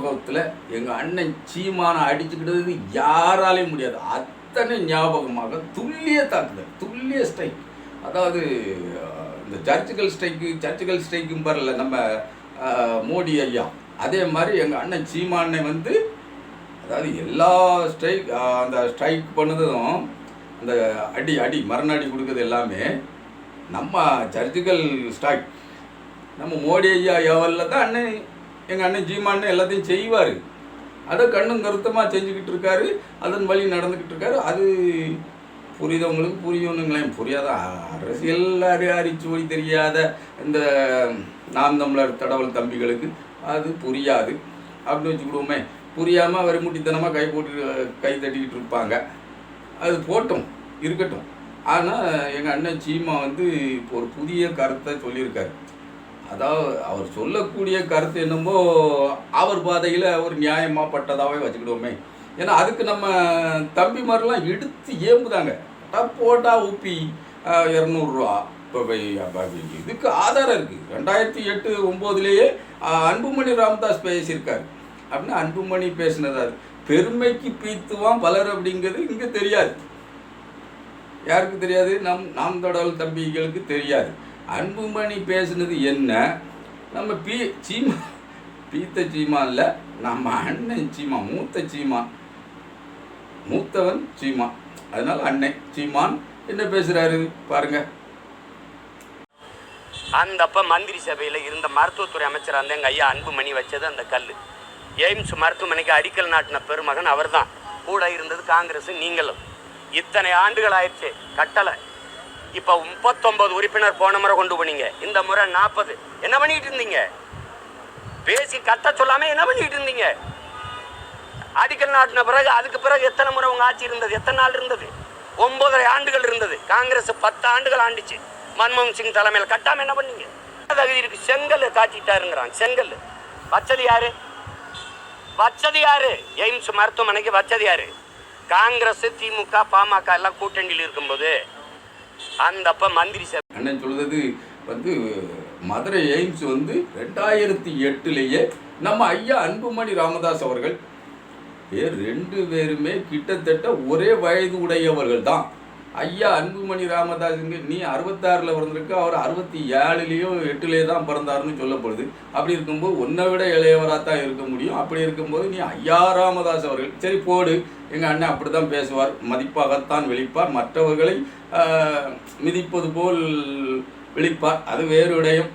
ஞாபகத்தில் எங்கள் அண்ணன் சீமானை அடிச்சுக்கிட்டது யாராலையும் முடியாது. அத்தனை ஞாபகமாக துல்லிய தாக்குதல் துல்லிய ஸ்ட்ரைக் அதாவது இந்த சர்ச்சுகள் ஸ்ட்ரைக்கு சர்ச்சுக்கல் ஸ்ட்ரைக்கும் பரல நம்ம மோடி ஐயா. அதே மாதிரி எங்கள் அண்ணன் சீமானை வந்து அதாவது எல்லா ஸ்ட்ரைக் அந்த ஸ்ட்ரைக் பண்ணதும் அந்த அடி அடி மரண அடி கொடுக்குறது எல்லாமே நம்ம சர்ச்சிக்கல் ஸ்ட்ரைக் நம்ம மோடி ஐயா எவரில் தான் அண்ணன் எங்கள் அண்ணன் சீமான்னு எல்லாத்தையும் செய்வார். அதை கண்ணும் கருத்தமாக செஞ்சுக்கிட்டு இருக்காரு. அதன் வழி நடந்துக்கிட்டு இருக்காரு. அது புரியுதவங்களுக்கு புரியணுங்களேன் புரியாத? அரசியல் அறி அரிச்சுவடி தெரியாத இந்த நாம் தமிழர் தடவல் தம்பிகளுக்கு அது புரியாது. அப்படின்னு வச்சுக்கிடுவோமே. புரியாமல் அவர் முட்டித்தனமாக கை போட்டு கை தட்டிக்கிட்டு இருப்பாங்க. அது போட்டும் இருக்கட்டும். ஆனால் எங்கள் அண்ணன் சீமா வந்து இப்போ ஒரு புதிய கருத்தை சொல்லியிருக்காரு. அதாவது அவர் சொல்லக்கூடிய கருத்து என்னமோ அவர் பாதையில் ஒரு நியாயமாப்பட்டதாகவே வச்சுக்கிடுவோமே. ஏன்னா அதுக்கு நம்ம தம்பி மாதிரிலாம் எடுத்து ஏம்புதாங்க. போட்டா ஊப்பி இரநூறுவா. இப்போ இதுக்கு ஆதாரம் இருக்குது ரெண்டாயிரத்தி எட்டு ஒம்போதுலேயே அன்புமணி ராமதாஸ் பேசியிருக்காரு. அப்படின்னு அன்புமணி பேசினது அது. பெருமைக்கு பீத்துவான் பலர் அப்படிங்கிறது இங்கே தெரியாது. யாருக்கு தெரியாது? நம் நாம் தொடல் தம்பிகளுக்கு தெரியாது. அன்புமணி பேசுனது என்ன? நம்ம பி சீமா பீத்த சீமா இல்லை நம்ம அண்ணன் சீமா மூத்த சீமா மூத்தவன் சீமா. அதனால அண்ணன் சீமான் என்ன பேசுறாரு பாருங்க. அந்த அப்ப மந்திரி சபையில் இருந்த மருத்துவத்துறை அமைச்சர் அந்த எங்கள் ஐயா அன்புமணி வச்சது அந்த கல் எய்ம்ஸ் மருத்துவமனைக்கு அடிக்கல் நாட்டின பெருமகன் அவர்தான். கூட இருந்தது காங்கிரஸ் நீங்களும். இத்தனை ஆண்டுகள் ஆயிடுச்சு. கட்டளை இப்போ முப்பத்தொன்பது உறுப்பினர் போன முறை கொண்டு போனீங்க. இந்த முறை நாற்பது என்ன பண்ணிட்டு இருந்தீங்க? பேசி கட்ட சொல்லாம என்ன பண்ணிட்டு இருந்தீங்க? அடிக்கல் நாட்டின பிறகு அதுக்கு பிறகு எத்தனை முறை உங்க ஆட்சி இருந்தது? எத்தனை நாள் இருந்தது? ஒன்பதரை ஆண்டுகள் இருந்தது. காங்கிரஸ் பத்து ஆண்டுகள் ஆண்டுச்சு. மன்மோகன் சிங் தலைமையில். கட்டாம என்ன பண்ணீங்க? தகுதி இருக்கு. செங்கல் காட்டிட்டாருங்கிறான் செங்கல். வச்சது யாரு? வச்சது யாரு? எய்ம்ஸ் மருத்துவமனைக்கு வச்சது யாரு? காங்கிரஸ் திமுக பாமக எல்லாம் கூட்டணியில் இருக்கும்போது அந்த அப்ப மந்திரி சபை. அண்ணன் சொல்றது வந்து மதுரை எய்ம்ஸ் வந்து ரெண்டாயிரத்தி எட்டுலேயே நம்ம ஐயா அன்புமணி ராமதாஸ் அவர்கள் ஏ ரெண்டு பேருமே கிட்டத்தட்ட ஒரே வயது உடையவர்கள் தான் ஐயா அன்புமணி ராமதாஸுங்க நீ அறுபத்தாறில் பிறந்திருக்க அவர் அறுபத்தி ஏழுலேயோ எட்டுலேயே தான் பிறந்தாருன்னு சொல்லப்படுது. அப்படி இருக்கும்போது உன்னை விட இளையவராக தான் இருக்க முடியும். அப்படி இருக்கும்போது நீ ஐயா ராமதாஸ் அவர்கள். சரி போடு. எங்கள் அண்ணன் அப்படி தான் பேசுவார். மதிப்பாகத்தான் வெளிப்பார் மற்றவர்களை மிதிப்பது போல் விழிப்பார். அது வேறு விடயம்.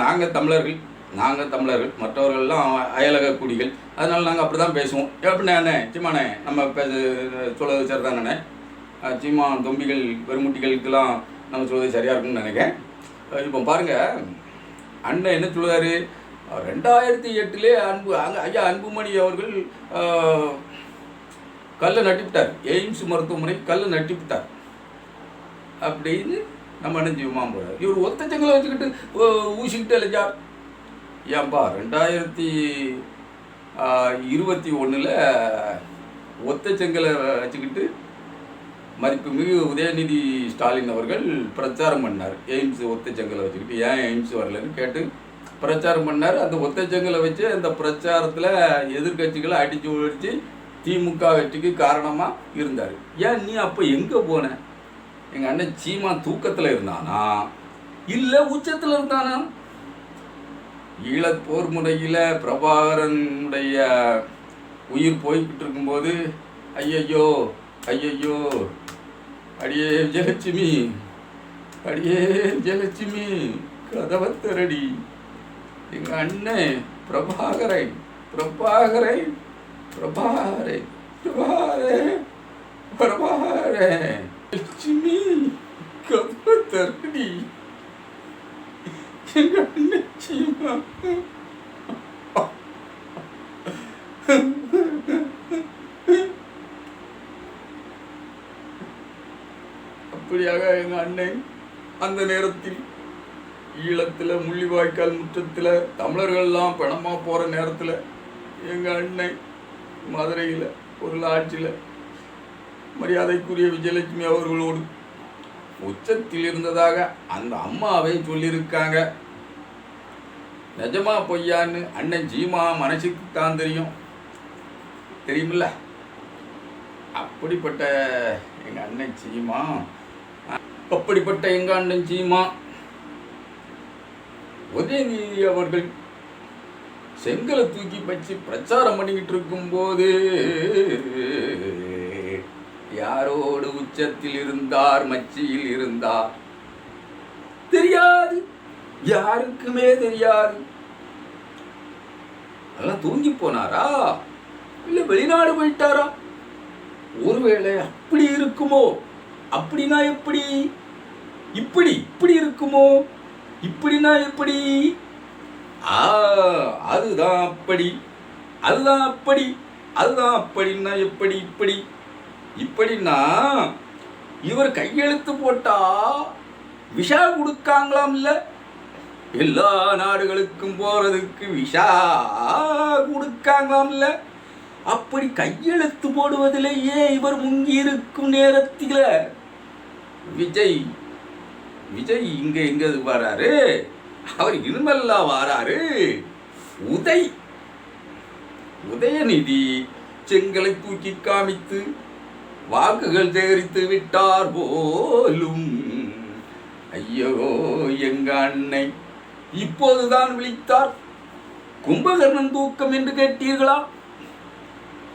நாங்கள் தமிழர்கள் நாங்கள் தமிழர்கள். மற்றவர்கள்லாம் அயலக குடிகள். அதனால் நாங்கள் அப்படி தான் பேசுவோம் எப்படிண்ணே அண்ணே சும்மாண்ணே நம்ம பேச சொல்ல சரிதானே சீமா தொம்பிகள் பெருமுட்டிகளுக்கெல்லாம் நம்ம சொல்வது சரியாக இருக்கும்னு நினைக்கிறேன். இப்போ பாருங்கள் அண்ணன் என்ன சொல்கிறாரு ரெண்டாயிரத்தி எட்டுலே அன்பு அங்கே ஐயா அன்புமணி அவர்கள் கல்லை நட்டிவிட்டார் எய்ம்ஸ் மருத்துவமனை கல்லை நட்டிவிட்டார் அப்படின்னு நம்ம என்ன செய்வோமா போகிறார் இவர் ஒத்த செங்கலை வச்சுக்கிட்டு ஊ- ஊசிக்கிட்டு அலைஞ்சார் ஏன்பா ரெண்டாயிரத்தி இருபத்தி ஒன்றில் ஒத்த செங்கலை வச்சுக்கிட்டு மதிப்புமிகு உதயநிதி ஸ்டாலின் அவர்கள் பிரச்சாரம் பண்ணார். எய்ம்ஸ் ஒத்தச்சங்கலை வச்சுக்கிட்டு ஏன் எய்ம்ஸ் வரலன்னு கேட்டு பிரச்சாரம் பண்ணார். அந்த ஒத்தச்சங்கலை வச்சு அந்த பிரச்சாரத்தில் எதிர்க்கட்சிகளை அடித்து ஒழிச்சு திமுக வெற்றிக்கு காரணமாக இருந்தார். ஏன் நீ அப்போ எங்கே போன? எங்கள் அண்ணன் சீமா தூக்கத்தில் இருந்தானா? இல்லை உச்சத்தில் இருந்தானா? ஈழப்போர் முறையில் பிரபாகரனுடைய உயிர் போய்கிட்டு இருக்கும்போது ஐயையோ ஐயையோ அடியே ஜெயலட்சுமி அடியே ஜெயலட்சுமி கதவை திரடி எங்கள் அண்ணன் பிரபாகரை பிரபாகரை பிரபாகரை பிரபாகரே பிரபாகரே. லட்சுமி கதவை திரடி எங்க அண்ணன் சீமா. அப்படியாக எங்கள் அண்ணன் அந்த நேரத்தில் ஈழத்தில் முள்ளிவாய்க்கால் முற்றத்தில் தமிழர்கள்லாம் பணமாக போகிற நேரத்தில் எங்கள் அண்ணன் மதுரையில் ஒரு லாட்ஜில் மரியாதைக்குரிய விஜயலட்சுமி அவர்களோடு உச்சத்தில் இருந்ததாக அந்த அம்மாவே சொல்லியிருக்காங்க. நிஜமா பொய்யான்னு அண்ணன் ஜீமா மனசுக்கு தான் தெரியும். தெரியுமில்ல? அப்படிப்பட்ட எங்கள் அண்ணன் ஜீமா அப்படிப்பட்ட எங்காண்டன் சீமா உதயநிதி அவர்கள் செங்கலை தூக்கி வச்சு பிரச்சாரம் பண்ணிக்கிட்டு இருக்கும்போது யாரோடு உச்சத்தில் இருந்தார் மச்சியில் இருந்தார்? தெரியாது. யாருக்குமே தெரியாது. அதெல்லாம் தூங்கி போனாரா? இல்ல வெளிநாடு போயிட்டாரா? ஒருவேளை அப்படி இருக்குமோ? அப்படின்னா எப்படி? இப்படி இப்படி இருக்குமோ? இப்படின்னா எப்படி? ஆ அதுதான் அப்படி. அதுதான் அப்படி. அதுதான் அப்படின்னா எப்படி இப்படி? இப்படின்னா இவர் கையெழுத்து போட்டா விஷா கொடுக்காங்களாம்ல எல்லா நாடுகளுக்கும் போறதுக்கு விஷா கொடுக்காங்களாம்ல அப்படி கையெழுத்து போடுவதிலேயே இவர் முங்கி இருக்கும் நேரத்தில்? விஜய் விஜய் இங்க எங்க வராரு? அவர் இருமல்லா வாராரு? உதய் உதயநிதி செங்கலை தூக்கி காமித்து வாக்குகள் சேகரித்து விட்டார் போலும். ஐயோ எங்க அன்னை இப்போதுதான் விழித்தார். கும்பகர்ணன் தூக்கம் என்று கேட்டீர்களா?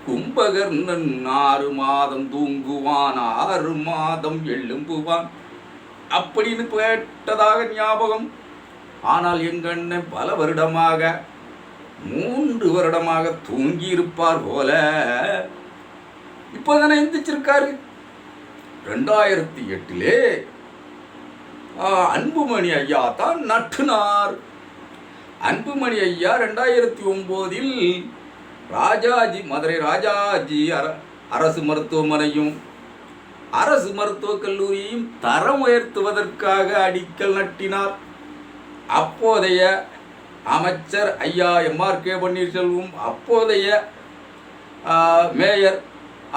கும்பகர்ணன் ஆறு மாதம் தூங்குவான் ஆறு மாதம் எழும்புவான். அப்படின்னு கேட்டதாக ஞாபகம். ஆனால் எங்க அண்ணன் பல வருடமாக மூன்று வருடமாக தூங்கியிருப்பார் போல. இப்போதானே எந்திரிச்சிருக்காரு. ரெண்டாயிரத்தி எட்டிலே அன்புமணி ஐயா தான் நட்டுனார் அன்புமணி ஐயா ரெண்டாயிரத்தி ஒம்போதில் ராஜாஜி மதுரை ராஜாஜி அர அரசு மருத்துவமனையும் அரசு மருத்துவக் கல்லூரியையும் தரம் உயர்த்துவதற்காக அடிக்கல் நட்டினார். அப்போதைய அமைச்சர் ஐயா எம்ஆர் கே பன்னீர்செல்வம் அப்போதைய மேயர்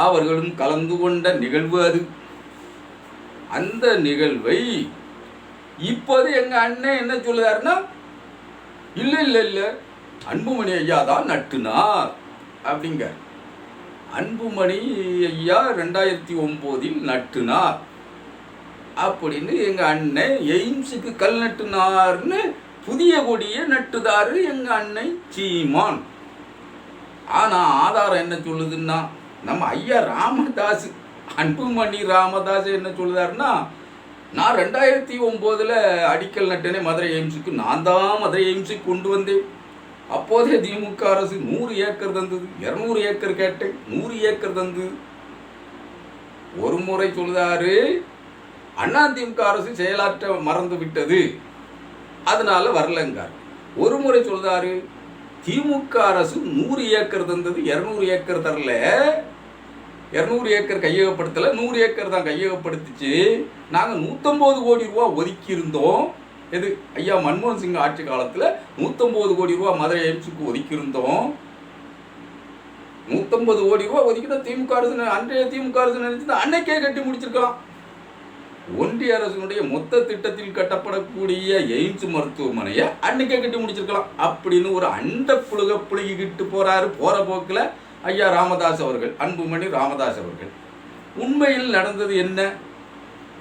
அவர்களும் கலந்து கொண்ட நிகழ்வு அது. அந்த நிகழ்வை இப்போது எங்க அண்ணன் என்ன சொல்லுறாருன்னா இல்லை இல்லை இல்லை அன்புமணி ஐயா தான் நட்டுனார். அப்படிங்க. அன்புமணி ஐயா ரெண்டாயிரத்தி ஒம்போதில் நட்டுனார். அப்படின்னு எங்கள் அண்ணன் எய்ம்ஸுக்கு கல் நட்டுனார்னு புதிய கொடியை நட்டுதாரு எங்கள் அண்ணன் சீமான். ஆனால் ஆதாரம் என்ன சொல்லுதுன்னா நம்ம ஐயா ராமதாஸ் அன்புமணி ராமதாஸ் என்ன சொல்லுதாருன்னா நான் ரெண்டாயிரத்தி ஒம்போதில் அடிக்கல் நட்டேனே மதுரை எய்ம்ஸுக்கு நான் தான் மதுரை எய்ம்ஸுக்கு கொண்டு வந்தேன். அப்போதே திமுக அரசு நூறு ஏக்கர் தந்தது இரநூறு ஏக்கர் கேட்டேன் நூறு ஏக்கர் தந்தது ஒரு முறை சொல்லுதாரு அண்ணா திமுக அரசு செயலாற்ற மறந்து விட்டது. அதனால வரலங்கார். ஒரு முறை சொல்லுதாரு திமுக அரசு நூறு ஏக்கர் தந்தது இரநூறு ஏக்கர் தரல. இரநூறு ஏக்கர் கையகப்படுத்தலை நூறு ஏக்கர் தான் கையகப்படுத்துச்சு. நாங்கள் நூற்றம்பது கோடி ரூபா ஒதுக்கியிருந்தோம். எது? ஐயா மன்மோகன் சிங் ஆட்சி காலத்தில் நூற்றம்பது கோடி ரூபா மதுரை எய்ம்ஸுக்கு ஒதுக்கியிருந்தோம். நூற்றம்பது கோடி ரூபா ஒதுக்கிட்டா திமுக அரசு அன்றைய திமுக அரசு நினைச்சது அன்னைக்கே கட்டி முடிச்சிருக்கலாம். ஒன்றிய அரசினுடைய மொத்த திட்டத்தில் கட்டப்படக்கூடிய எய்ம்ஸ் மருத்துவமனையை அன்னைக்கே கட்டி முடிச்சிருக்கலாம் அப்படின்னு ஒரு அண்ட புழுக புழுகிக்கிட்டு போறாரு போற போக்கில் ஐயா ராமதாஸ் அவர்கள் அன்புமணி ராமதாஸ் அவர்கள். உண்மையில் நடந்தது என்ன?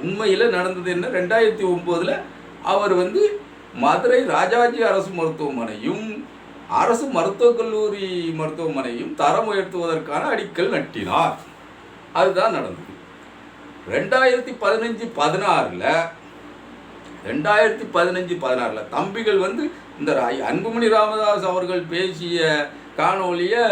உண்மையில் நடந்தது என்ன? ரெண்டாயிரத்தி ஒம்போதில் அவர் வந்து மதுரை ராஜாஜி அரசு மருத்துவமனையும் அரசு மருத்துவக் கல்லூரி மருத்துவமனையும் தரம் உயர்த்துவதற்கான அடிக்கல் நட்டினார். அதுதான் நடந்தது. ரெண்டாயிரத்தி பதினஞ்சு பதினாறில் ரெண்டாயிரத்தி பதினஞ்சு பதினாறில் தம்பிகள் வந்து இந்த அன்புமணி ராமதாஸ் அவர்கள் பேசிய காணொலியை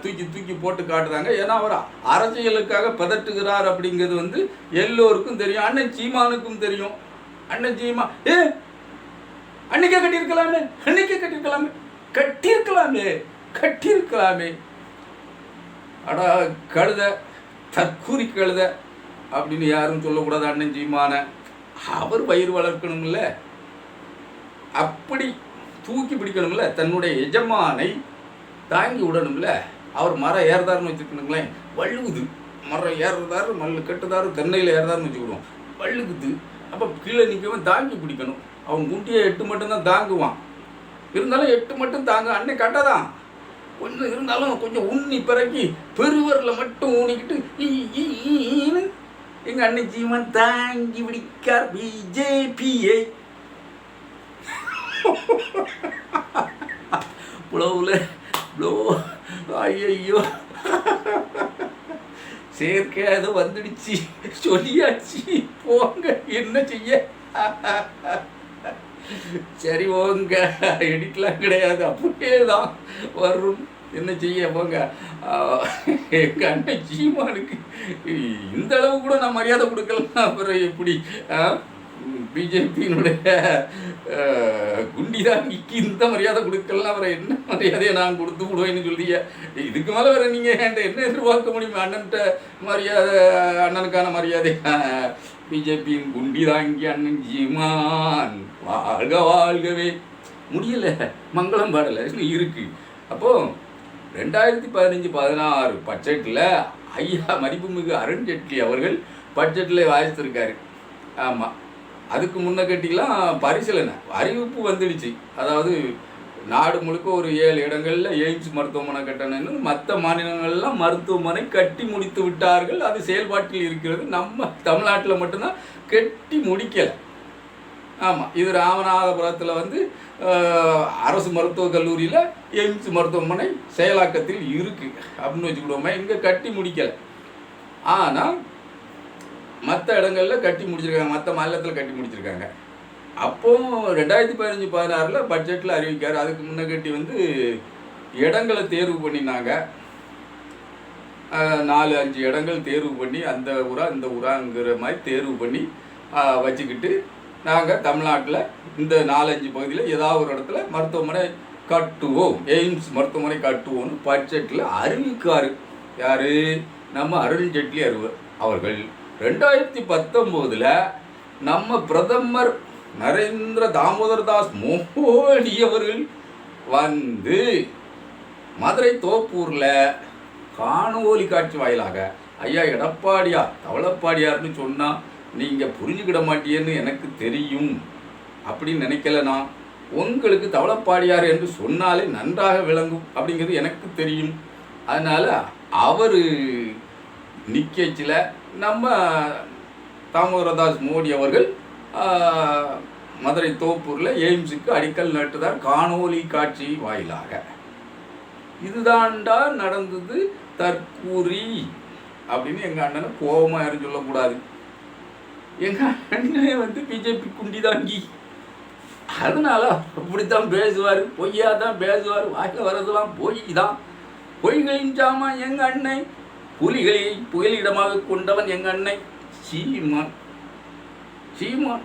தூக்கி தூக்கி போட்டு காட்டுறாங்க. ஏன்னா அவர் அரசியலுக்காக பதட்டுகிறார் அப்படிங்கிறது வந்து எல்லோருக்கும் தெரியும். அண்ணன் சீமானுக்கும் தெரியும். அண்ணன் ஜெயமா ஏ அன்னைக்கே கட்டியிருக்கலாமே அன்னைக்கே கட்டியிருக்கலாமே கட்டியிருக்கலாமே கட்டியிருக்கலாமே. அடா கழுத தற்கூரி கழுத அப்படின்னு யாரும் சொல்லக்கூடாது அண்ணன் ஜீமான அவர் பயிர் வளர்க்கணும்ல. அப்படி தூக்கி பிடிக்கணும்ல தன்னுடைய எஜமானை தாங்கி விடணும்ல. அவர் மரம் ஏறதாருன்னு வச்சுக்கணுங்களேன் வள்ளுகுது மரம் ஏறுறதாரு மல்லு கட்டுதாரு தென்னையில் ஏறதாருன்னு வச்சுக்கிடுவோம். வள்ளுகுது அப்போ கீழே நிற்கவன் தாங்கி பிடிக்கணும் அவன் குண்டியை எட்டு மட்டும்தான் தாங்குவான். இருந்தாலும் எட்டு மட்டும் தாங்க அன்னை கட்டதான். கொஞ்சம் இருந்தாலும் கொஞ்சம் உண்ணி பிறக்கி பெருவரில் மட்டும் ஊனிக்கிட்டு எங்கள் எங்க அண்ணன் ஜீவன் தாங்கி பிடிக்கார் பிஜேபியை புலவுல ப்ளோ ஐயோ செயற்கையாக ஏதோ வந்துடுச்சு. சொல்லியாச்சு. போங்க என்ன செய்ய? சரி போங்க. எடிட்லாம் கிடையாது. அப்படியே தான் வரும். என்ன செய்ய? போங்க. ஆஹ், எங்க அண்ணன் சீமானுக்கு இந்த அளவு கூட நான் மரியாதை கொடுக்கலாம். அப்புறம் எப்படி? பிஜேபியினுடைய குண்டிதாங்கிக்கு இந்த மரியாதை கொடுக்கலாம். அவரை என்ன மரியாதையை நான் கொடுத்து விடுவேன்னு சொல்லிய இதுக்கு மேலே வேற நீங்கள் என்கிட்ட என்ன எதிர்பார்க்க முடியும்? அண்ணன்ட்ட மரியாதை அண்ணனுக்கான மரியாதை. பிஜேபியின் குண்டிதாங்கி அண்ணன் ஜிமான். வாழ்க வாழ்கவே. முடியல. மங்களம் பாடலை. இருக்குது இருக்கு. அப்போ ரெண்டாயிரத்தி பதினஞ்சு பதினாறு பட்ஜெட்டில் ஐயா மதிப்புமிகு அருண்ஜேட்லி அவர்கள் பட்ஜெட்டில் வாசித்திருக்காரு ஆமாம் அதுக்கு முன்ன கட்டிலாம் பரிசீலனை. அறிவிப்பு வந்துடுச்சு. அதாவது நாடு முழுக்க ஒரு ஏழு இடங்களில் எய்ம்ஸ் மருத்துவமனை கட்டணும்னு மற்ற மாநிலங்கள்லாம் மருத்துவமனை கட்டி முடித்து விட்டார்கள். அது செயல்பாட்டில் இருக்கிறது. நம்ம தமிழ்நாட்டில் மட்டும்தான் கட்டி முடிக்கலை. ஆமாம் இது ராமநாதபுரத்தில் வந்து அரசு மருத்துவக் கல்லூரியில் எய்ம்ஸ் மருத்துவமனை செயலாக்கத்தில் இருக்குது அப்படின்னு வச்சுக்கிடுவோமே இங்கே கட்டி முடிக்கலை. ஆனால் மற்ற இடங்களில் கட்டி முடிச்சிருக்காங்க மற்ற மாநிலத்தில் கட்டி முடிச்சிருக்காங்க. அப்போது ரெண்டாயிரத்தி பதினஞ்சு பதினாறில் பட்ஜெட்டில் அறிவிக்கார். அதுக்கு முன்னகட்டி வந்து இடங்களை தேர்வு பண்ணினாங்க. நாலு அஞ்சு இடங்கள் தேர்வு பண்ணி அந்த ஊரா இந்த ஊராங்கிற மாதிரி தேர்வு பண்ணி வச்சுக்கிட்டு நாங்கள் தமிழ்நாட்டில் இந்த நாலஞ்சு பகுதியில் ஏதாவது ஒரு இடத்துல மருத்துவமனை கட்டுவோம். எய்ம்ஸ் மருத்துவமனை கட்டுவோம்னு பட்ஜெட்டில் அறிவிக்கார். யார்? நம்ம அருண் ஜெட்லி அருவர் அவர்கள். ரெண்டாயிரத்தி பத்தொம்போதில் நம்ம பிரதமர் நரேந்திர தாமோதர் தாஸ் மோடி அவர்கள் வந்து மதுரை தோப்பூரில் காணொலி காட்சி வாயிலாக ஐயா எடப்பாடியார் தவளப்பாடியார்னு சொன்னால் நீங்கள் புரிஞ்சுக்கிட மாட்டீன்னு எனக்கு தெரியும் அப்படின்னு நினைக்கல நான். உங்களுக்கு தவளப்பாடியார் என்று சொன்னாலே நன்றாக விளங்கும் அப்படிங்கிறது எனக்கு தெரியும். அதனால் அவர் நிக்கச்சில் நம்ம தாமோதரதாஸ் மோடி அவர்கள் மதுரை தோப்பூரில் எய்ம்ஸுக்கு அடிக்கல் நட்டுதார் காணொலி காட்சி வாயிலாக. இதுதான்டா நடந்தது தற்கூரி அப்படின்னு எங்கள் அண்ணனை கோபமாக யாரும் சொல்லக்கூடாது. எங்கள் அண்ணன் வந்து பிஜேபி குண்டி தாங்கி அதனால அப்படித்தான் பேசுவார் பொய்யா தான் பேசுவார் வாயில் வர்றதெல்லாம் பொய் தான் பொய்களின் சாமான் எங்கள் அண்ணன்? புலிகளை புகலிடமாக கொண்டவன் எங்கள் அண்ணன் சீமான். சீமான்.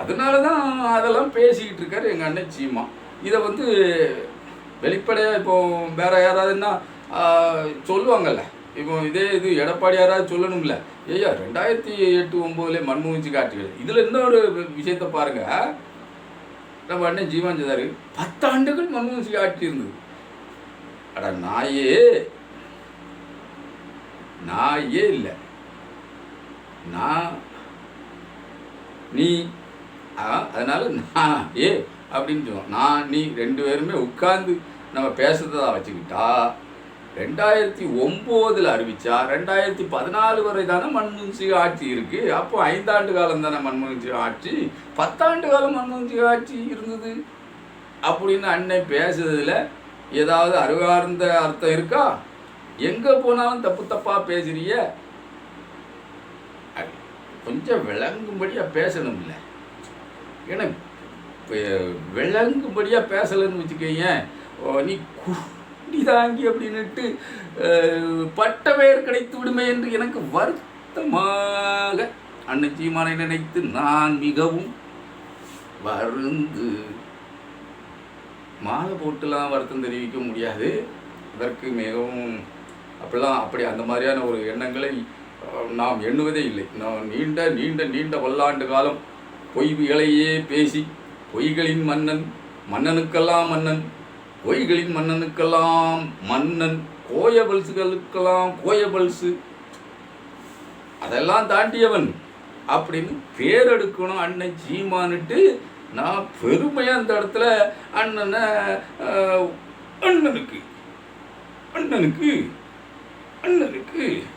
அதனால தான் அதெல்லாம் பேசிக்கிட்டு இருக்காரு எங்கள் அண்ணன் சீமான். இதை வந்து வெளிப்படையாக இப்போ வேற யாராவதுன்னா சொல்லுவாங்கல்ல. இப்போ இதே இது எடப்பாடி யாராவது சொல்லணும்ல. ஐயா ரெண்டாயிரத்தி எட்டு ஒம்போதுல மன்மோகிச்சு காட்சிகள். இதில் இன்னொரு விஷயத்தை பாருங்க. நம்ம அண்ணன் ஜீவன் பத்தாண்டுகள் மன்மோகிச்சு ஆட்சி இருந்தது. அட நாயே. நாயே இல்லை. நான் நீ ஆ, அதனால நான் ஏ அப்படின்னு சொல்லுவோம் நான் நீ ரெண்டு பேருமே உட்கார்ந்து நம்ம பேசுறதா வச்சுக்கிட்டா ரெண்டாயிரத்தி ஒம்போதில் அறிவிச்சா ரெண்டாயிரத்தி பதினாலு வரை தானே மன்மோகன் சிங் ஆட்சி இருக்கு. அப்போ ஐந்தாண்டு காலம் தானே மன்மோகன் சிங் ஆட்சி. பத்தாண்டு காலம் மன்மோகன் சிங் ஆட்சி இருந்தது. அப்படின்னு அண்ணன் பேசுறதுல ஏதாவது அறிவார்ந்த அர்த்தம் இருக்கா? எங்கே போனாலும் தப்பு தப்பாக பேசுறிய? கொஞ்சம் விளங்கும்படியாக பேசணும்ல. ஏன்னா விளங்கும்படியாக பேசலைன்னு வச்சுக்கோங்க நீ குடி தாங்கி அப்படின்னுட்டு பட்ட பெயர் கிடைத்து விடுமே என்று எனக்கு வருத்தமாக அண்ணன் சீமானை நினைத்து நான் மிகவும் வருந்து மாலை போட்டுலாம் வருத்தம் தெரிவிக்க முடியாது. அதற்கு மிகவும் அப்படிலாம் அப்படி அந்த மாதிரியான ஒரு எண்ணங்களை நாம் எண்ணுவதே இல்லை. நான் நீண்ட நீண்ட நீண்ட பல்லாண்டு காலம் பொய்களையே பேசி பொய்களின் மன்னன் மன்னனுக்கெல்லாம் மன்னன் பொய்களின் மன்னனுக்கெல்லாம் மன்னன் கோயபல்ஸுகளுக்கெல்லாம் கோயபல்ஸு அதெல்லாம் தாண்டியவன் அப்படின்னு பேர் எடுக்கணும் அண்ணன் சீமானுட்டு நான் பெருமையாக அந்த இடத்துல அண்ணனை அண்ணனுக்கு அண்ணனுக்கு அண்ணனுக்கு.